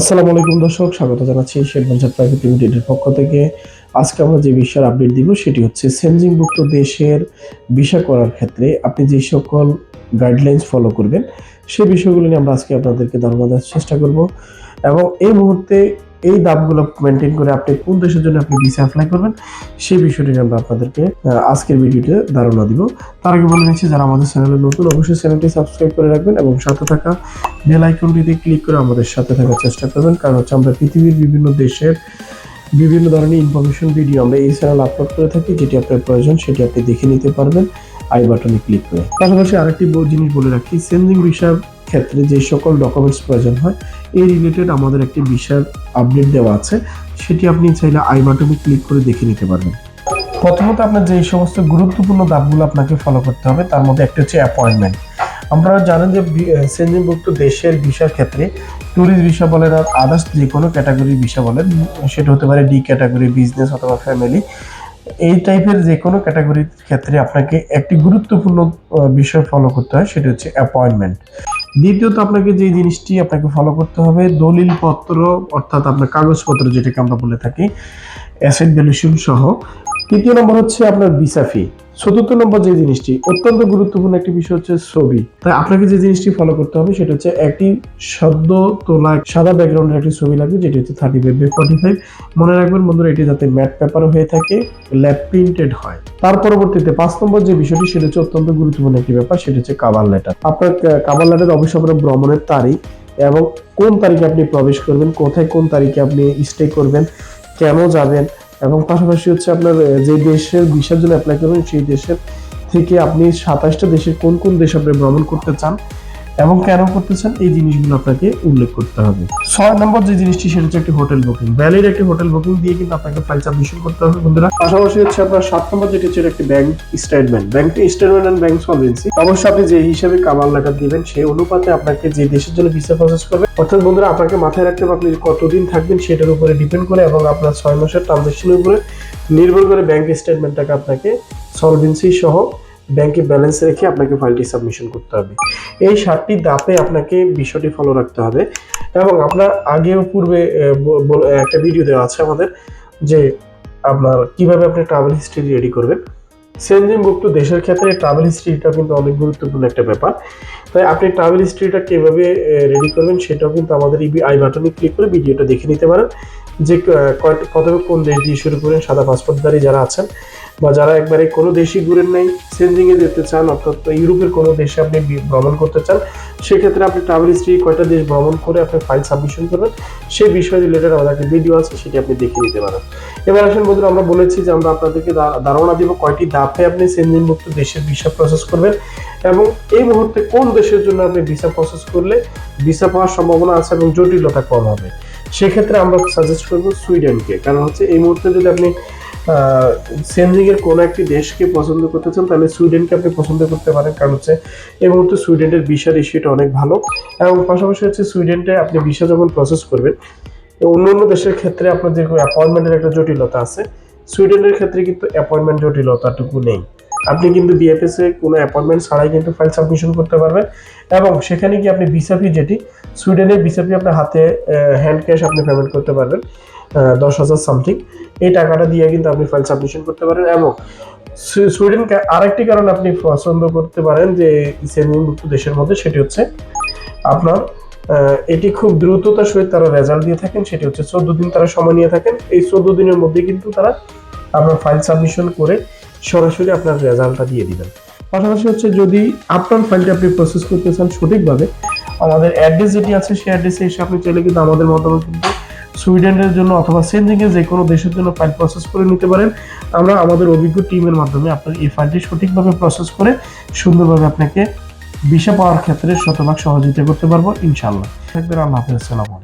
আসসালামু আলাইকুম দর্শক, স্বাগত জানাচ্ছি পঞ্চায়েত প্রাইভেট লিমিটেডের পক্ষ থেকে। আজকে আমরা যে বিষয়ের আপডেট দিব সেটি হচ্ছে সেনজিংভুক্ত দেশের ভিসা করার ক্ষেত্রে আপনি যে সকল গাইডলাইন্স ফলো করবেন, সেই বিষয়গুলো নিয়ে আমরা আজকে আপনাদেরকে ধারণা দেওয়ার চেষ্টা করব। এবং এই মুহূর্তে এই দামগুলো মেনটেন করে আপনি কোন দেশের জন্য আপনি ভিসা অ্যাপ্লাই করবেন, সেই বিষয়টি আমরা আপনাদেরকে আজকের ভিডিওতে ধারণা দিব। তার আগে বলে নিচ্ছি, যারা আমাদের চ্যানেলে নতুন, অবশ্যই চ্যানেলটি সাবস্ক্রাইব করে রাখবেন এবং সাথে থাকা বেল আইকনটিতে ক্লিক করে আমাদের সাথে থাকার চেষ্টা করবেন। কারণ হচ্ছে আমরা পৃথিবীর বিভিন্ন দেশের বিভিন্ন ধরনের ইনফরমেশন ভিডিও আমরা এই চ্যানেল আপলোড করে থাকি, যেটি আপনার প্রয়োজন, সেটি আপনি দেখে নিতে পারবেন, আই বাটনে ক্লিক করে। পাশাপাশি আরেকটি জিনিস বলে রাখি সেন্ডিং ভিসার ক্ষেত্রে যে সকল ডকুমেন্টস প্রয়োজন হয়, এই রিলেটেড আমাদের একটি ভিসার আপডেট দেওয়া আছে। সেটি আপনি চাইলে আই বাটনে ক্লিক করে দেখে নিতে পারবেন। প্রথমত আপনার যে সমস্ত গুরুত্বপূর্ণ ধাপগুলো আপনাকে ফলো করতে হবে, তার মধ্যে একটা হচ্ছে অ্যাপয়েন্টমেন্ট আমরা জানেন যে সেঞ্জিনভুক্ত দেশের ভিসার ক্ষেত্রে ট্যুরিস্ট ভিসা বলেন আর আদার্স যে কোনো ক্যাটাগরির ভিসা বলেন সেটা হতে পারে ডি ক্যাটাগরি বিজনেস অথবা ফ্যামিলি এই টাইপের যে কোনো ক্যাটাগরির ক্ষেত্রে আপনাকে একটি গুরুত্বপূর্ণ বিষয় ফলো করতে হয়, সেটা হচ্ছে অ্যাপয়েন্টমেন্ট দ্বিতীয়ত আপনাকে যে জিনিসটি আপনাকে ফলো করতে হবে দলিল পত্র অর্থাৎ আপনার কাগজপত্র যেটাকে আমরা বলে থাকি অ্যাসেট ভ্যালুয়েশন সহ। তৃতীয় নম্বর হচ্ছে আপনার ভিসা ফি চতুর্থ নম্বর যে জিনিসটি, অত্যন্ত গুরুত্বপূর্ণ একটি বিষয় হচ্ছে ছবি। তাই আপনাকে যে জিনিসটি ফলো করতে হবে, সেটা হচ্ছে একটি সদ্য তোলা সাদা ব্যাকগ্রাউন্ডের একটি ছবি লাগবে, যেটি হচ্ছে thirty five by forty five মনে রাখবেন বন্ধুরা, এটি যাতে ম্যাট পেপার হয়ে থাকে ল্যাব প্রিন্টেড হয়। তার পরবর্তীতে পাঁচ নম্বর যে বিষয়টি, সেটা হচ্ছে অত্যন্ত গুরুত্বপূর্ণ একটি ব্যাপার, সেটা হচ্ছে কাবার লেটার আপনার কাবার লেটার অবশ্যই আপনার ভ্রমণের তারিখ এবং কোন তারিখে আপনি প্রবেশ করবেন, কোথায় কোন তারিখে আপনি স্টে করবেন, কেন যাবেন এবং পাশাপাশি হচ্ছে আপনার যে দেশের ভিসার জন্য অ্যাপ্লাই করবেন, সেই দেশের থেকে আপনি সাতাশটা দেশের কোন কোন দেশ আপনি ভ্রমণ করতে চান এবং কেন করতে চান এই জিনিসগুলো আপনাকে উল্লেখ করতে হবে। ছয় নম্বর যে জিনিসটি, সেটা হচ্ছে একটি হোটেল বুকিং ভ্যালিড একটি হোটেল বুকিং দিয়ে কিন্তু আপনাকে ফাইল সাবমিশন করতে হবে, বন্ধুরা। পাশাপাশি হচ্ছে আপনার সাত নম্বর, যেটি হচ্ছে একটি bank statement bank statement and bank solvency অবশ্যই আপনি যে হিসাবে কামাল লেখা দিবেন, সেই অনুপাতে আপনাকে যে দেশের জন্য ভিসা প্রসেস করবে, অর্থাৎ বন্ধুরা, আপনাকে মাথায় রাখতে হবে আপনি কতদিন থাকবেন, সেটার উপরে ডিপেন্ড করে এবং আপনার ছয় মাসের ট্রানজেকশনের উপরে নির্ভর করে ব্যাংক স্টেটমেন্টটাকে আপনাকে সলভেন্সি সহ ব্যাংকে ব্যালেন্স রেখে আপনাকে ফাইলটি সাবমিশন করতে হবে। এই সাতটি ধাপে আপনাকে বিষয়টি ফলো রাখতে হবে এবং আপনার আগেও পূর্বে একটা ভিডিও দেওয়া আছে আমাদের যে আপনার কীভাবে আপনি ট্রাভেল হিস্ট্রি রেডি করবেন। সেনজিনভুক্ত দেশের ক্ষেত্রে ট্রাভেল হিস্ট্রিটা কিন্তু অনেক গুরুত্বপূর্ণ একটা ব্যাপার। তাই আপনি ট্রাভেল হিস্ট্রিটা কীভাবে রেডি করবেন সেটাও কিন্তু আমাদের এই আই বাটনে ক্লিক করে ভিডিওটা দেখে নিতে পারেন। যে কয়টা- কোন দেশ দিয়ে শুরু করেন, সাদা পাসপোর্টধারী যারা আছেন, বা যারা একবারে কোনো দেশই ঘুরেন নাই সেনজিংয়ে যেতে চান, অর্থাৎ ইউরোপের কোনো দেশে আপনি ভ্রমণ করতে চান, সেক্ষেত্রে আপনি ট্রাভেল হিস্ট্রি কয়টা দেশ ভ্রমণ করে আপনি ফাইল সাবমিশন করবেন সেই বিষয় রিলেটেড আমাদের ভিডিও আছে, সেটি আপনি দেখে নিতে পারেন। এবার আসেন বন্ধুরা, আমরা বলেছি যে আমরা আপনাদেরকে ধারণা দিব কয়টি ধাপে আপনি সেনজিনমুক্ত দেশের ভিসা প্রসেস করবেন, এবং এই মুহূর্তে কোন দেশের জন্য আপনি ভিসা প্রসেস করলে ভিসা পাওয়ার সম্ভাবনা আছে এবং জটিলতা কম হবে। সেক্ষেত্রে আমরা সাজেস্ট করব সুইডেনকে কারণ হচ্ছে এই মুহূর্তে যদি আপনি সেনজিং এর কোনো একটি দেশকে পছন্দ করতে চান, তাহলে সুইডেনকে আপনি পছন্দ করতে পারেন। কারণ হচ্ছে এই মুহূর্তে সুইডেনের ভিসা রেশিওটা অনেক ভালো এবং পাশাপাশি হচ্ছে সুইডেনটা আপনি ভিসা যখন প্রসেস করবেন অন্য অন্য দেশের ক্ষেত্রে আপনার যে অ্যাপয়েন্টমেন্টের একটা জটিলতা আছে সুইডেনের ক্ষেত্রে কিন্তু অ্যাপয়েন্টমেন্ট জটিলতাটুকু নেই। আপনি কিন্তু বিএফএস কোনো অ্যাপয়েন্টমেন্ট ছাড়াই কিন্তু ফাইল সাবমিশন করতে পারবেন। এবং সেখানে গিয়ে আপনি ভিসা ফি যেটি সুইডেনের ভিসা ফি আপনার হাতে হ্যান্ড ক্যাশ আপনি পেমেন্ট করতে পারবেন দশ হাজার সামথিং এই টাকাটা দিয়ে কিন্তু আপনি ফাইল সাবমিশন করতে পারেন এবং সুইডেনকে আরেকটি কারণ আপনি পছন্দ করতে পারেন যে মুক্ত দেশের মধ্যে সেটি হচ্ছে আপনার এটি খুব দ্রুততার সহিত তারা রেজাল্ট দিয়ে থাকেন, সেটি হচ্ছে চোদ্দ দিন তারা সময় নিয়ে থাকেন। এই চোদ্দ দিনের মধ্যে কিন্তু তারা আপনার ফাইল সাবমিশন করে সরাসরি আপনার রেজাল্টটা দিয়ে দিবেন। পাশাপাশি হচ্ছে যদি আপনার ফাইলটি আপনি প্রসেস করতে চান সঠিকভাবে, আমাদের অ্যাড্রেস যেটি আছে সেই অ্যাড্রেসে এসে আপনি চাইলে কিন্তু আমাদের মতামত কিন্তু সুইডেনের জন্য অথবা সেনজিংয়ের যে কোনো দেশের জন্য ফাইল প্রসেস করে নিতে পারেন। আমরা আমাদের অভিজ্ঞ টিমের মাধ্যমে আপনার এই ফাইলটি সঠিকভাবে প্রসেস করে সুন্দরভাবে আপনাকে ভিসা পাওয়ার ক্ষেত্রে শতভাগ সহযোগিতা করতে পারব ইনশাল্লাহ থাকবেন, আল্লাহ হাফেজ, আসসালামু।